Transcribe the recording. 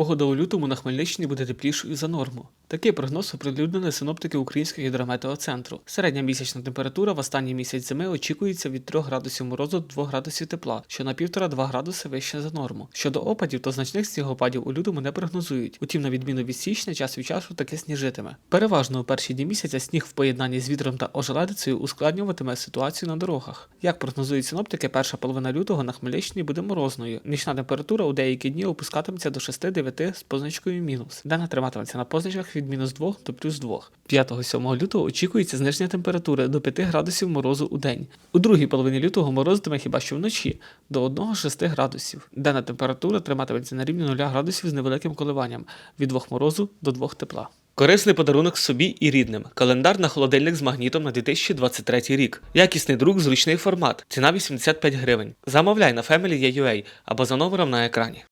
Погода у лютому на Хмельниччині буде теплішою за норму. Такий прогноз оприлюднили синоптики Українського гідрометеоцентру. Середня місячна температура в останній місяць зими очікується від 3 градусів морозу до 2 градусів тепла, що на 1,5-2 градуси вище за норму. Щодо опадів, то значних снігопадів у лютому не прогнозують. Утім, на відміну від січня, час від часу таки сніжитиме. Переважно у перші дні місяця сніг в поєднанні з вітром та ожеледицею ускладнюватиме ситуацію на дорогах. Як прогнозують синоптики, перша половина лютого на Хмельниччині буде морозною. Нічна температура у деякі дні опускатиметься до 6-9 з позначкою мінус. Денна триматиметься на позначках від мінус 2 до плюс 2. 5-7 лютого очікується зниження температури до 5 градусів морозу у день. У другій половині лютого морозитиме хіба що вночі до 1-6 градусів. Денна температура триматиметься на рівні 0 градусів з невеликим коливанням від 2 морозу до 2 тепла. Корисний подарунок собі і рідним. Календар на холодильник з магнітом на 2023 рік. Якісний друк, зручний формат. Ціна 85 гривень. Замовляй на Family.ua або за номером на екрані.